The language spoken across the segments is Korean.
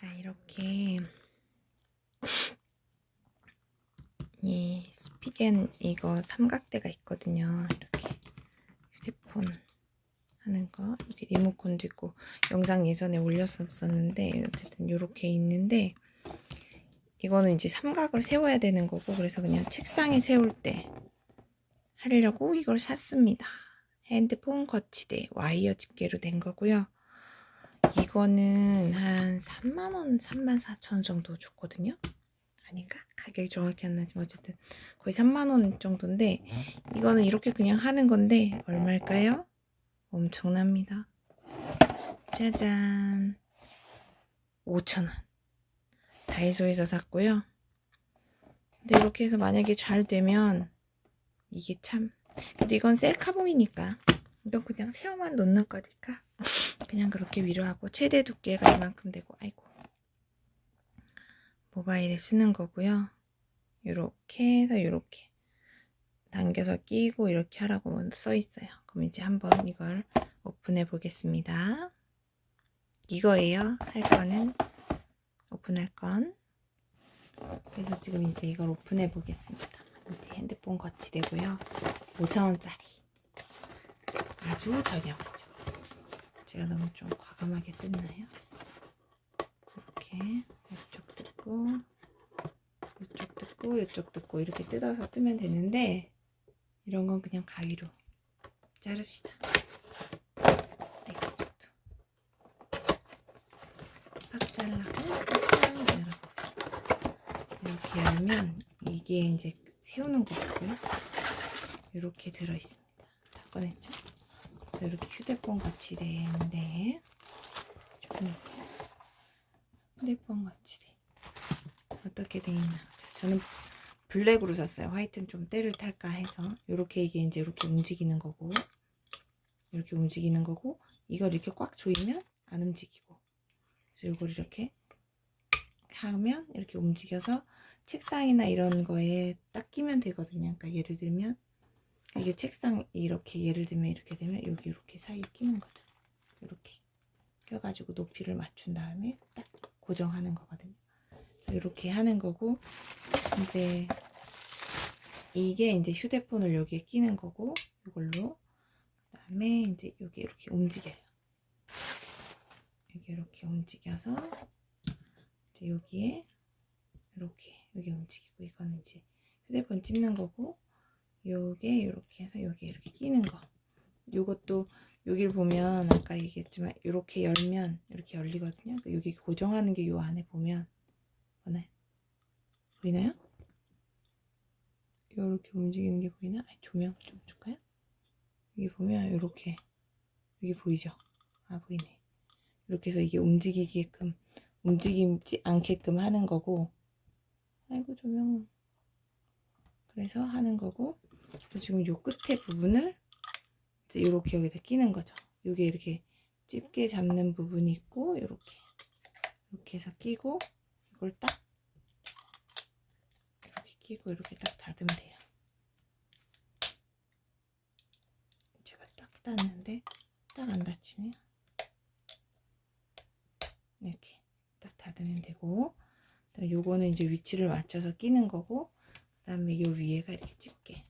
제가 이렇게 이 스피겐 이거 삼각대가 있거든요. 이렇게 휴대폰 하는 거 이렇게 리모컨도 있고 영상 예전에 올렸었었는데 어쨌든 이렇게 있는데 이거는 이제 삼각을 세워야 되는 거고 그래서 그냥 책상에 세울 때 하려고 이걸 샀습니다. 핸드폰 거치대 와이어 집게로 된 거고요. 이거는 한 3만원, 3만 4천 정도 줬거든요. 아닌가? 가격이 정확히 안 나지만 어쨌든 거의 3만원 정도인데 이거는 이렇게 그냥 하는 건데 얼마일까요? 엄청납니다. 짜잔. 5천원. 다이소에서 샀고요. 근데 이렇게 해서 만약에 잘 되면 이게 참 근데 이건 셀카봉이니까 이건 그냥 세워만 놓는 거니까 그냥 그렇게 위로 하고 최대 두께가 이만큼 되고 아이고 모바일에 쓰는 거고요. 이렇게 해서 이렇게 당겨서 끼고 이렇게 하라고 써 있어요. 그럼 이제 한번 이걸 오픈해 보겠습니다. 이거예요. 할 거는 오픈할 건. 그래서 지금 이제 이걸 오픈해 보겠습니다. 이제 핸드폰 거치대고요. 5,000원짜리. 아주 저렴하죠. 제가 너무 좀 과감하게 뜯나요? 이렇게 뜯고 이쪽 뜯고 이쪽 뜯고 이렇게 뜯어서 뜨면 되는데 이런 건 그냥 가위로 자릅시다. 네, 팍 잘라서 팍 열어봅시다. 이렇게 열면 이게 이제 세우는 거고요. 이렇게 들어 있습니다. 다 꺼냈죠? 그래서 이렇게 휴대폰 같이 되는데 조금 휴대폰 같이 돼. 어떻게 돼 있나? 자, 저는 블랙으로 샀어요. 화이트는 좀 때를 탈까 해서 이렇게 이게 이제 이렇게 움직이는 거고 이렇게 움직이는 거고 이걸 이렇게 꽉 조이면 안 움직이고 그래서 이걸 이렇게 하면 이렇게 움직여서 책상이나 이런 거에 딱 끼면 되거든요. 그러니까 예를 들면 이게 책상 이렇게 예를 들면 이렇게 되면 여기 이렇게 사이에 끼는 거죠. 이렇게 껴가지고 높이를 맞춘 다음에 딱 고정하는 거거든요. 이렇게 하는 거고 이제 이게 이제 휴대폰을 여기에 끼는 거고 이걸로 그다음에 이제 여기 이렇게 움직여요. 여기 이렇게 움직여서 이제 여기에 이렇게 여기 움직이고 이거는 이제 휴대폰 찝는 거고 요게 이렇게 해서 여기 이렇게 끼는 거. 요것도 여기를 보면 아까 얘기했지만 이렇게 열면 이렇게 열리거든요. 그 여기 고정하는 게 요 안에 보면 보나요? 보이나요? 이렇게 움직이는 게 보이나? 아니, 조명을 좀 줄까요? 여기 보면 이렇게 여기 보이죠? 아 보이네. 이렇게 해서 이게 움직이게끔 움직이지 않게끔 하는 거고 아이고 조명 그래서 하는 거고 그래서 지금 요 끝에 부분을 이제 이렇게 여기다 끼는 거죠. 요게 이렇게 집게 잡는 부분이 있고 이렇게 이렇게 해서 끼고 이걸 딱 이렇게 끼고 이렇게 딱 닫으면 돼요. 제가 딱 닫는데 딱 안 닫히네요. 이렇게 딱 닫으면 되고 요거는 이제 위치를 맞춰서 끼는 거고 그 다음에 요 위에가 이렇게 집게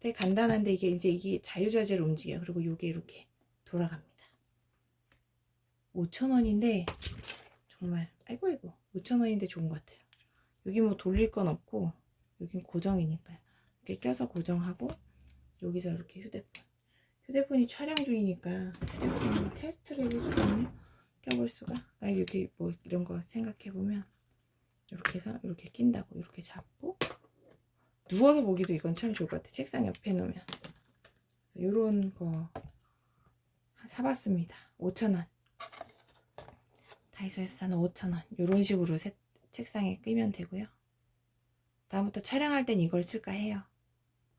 되게 간단한데 이게 이제 이게 자유자재로 움직여요. 그리고 요게 이렇게 돌아갑니다. 5,000원인데 정말 아이고 아이고 5,000원인데 좋은 것 같아요. 여기 뭐 돌릴 건 없고 여긴 고정이니까요. 이렇게 껴서 고정하고 여기서 이렇게 휴대폰 휴대폰이 촬영 중이니까 휴대폰 테스트를 해볼 수가 있네요. 껴볼 수가 아 여기 뭐 이런 거 생각해 보면 이렇게 해서 이렇게 낀다고 이렇게 잡고 누워서 보기도 이건 참 좋을 것 같아. 책상 옆에 놓으면. 이런 거 사봤습니다. 5,000원. 다이소에서 사는 5,000원. 이런 식으로 세, 책상에 끼면 되고요. 다음부터 촬영할 땐 이걸 쓸까 해요.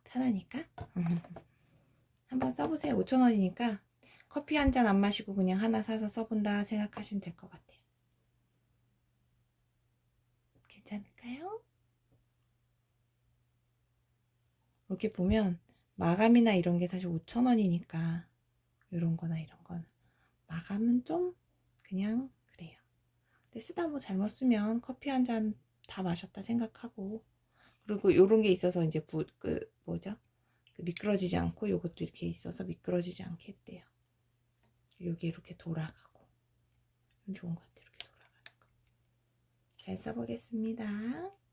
편하니까. 한번 써보세요. 5,000원이니까 커피 한 잔 안 마시고 그냥 하나 사서 써본다 생각하시면 될 것 같아요. 괜찮을까요? 이렇게 보면 마감이나 이런 게 사실 5,000원이니까 이런 거나 이런 건 마감은 좀 그냥 쓰다 뭐 잘못 쓰면 커피 한 잔 다 마셨다 생각하고 그리고 요런 게 있어서 이제 부, 그 뭐죠? 그 미끄러지지 않고 요것도 이렇게 있어서 미끄러지지 않게 했대요. 요게 이렇게 돌아가고 좋은 것 같아요. 이렇게 돌아가는 거. 잘 써보겠습니다.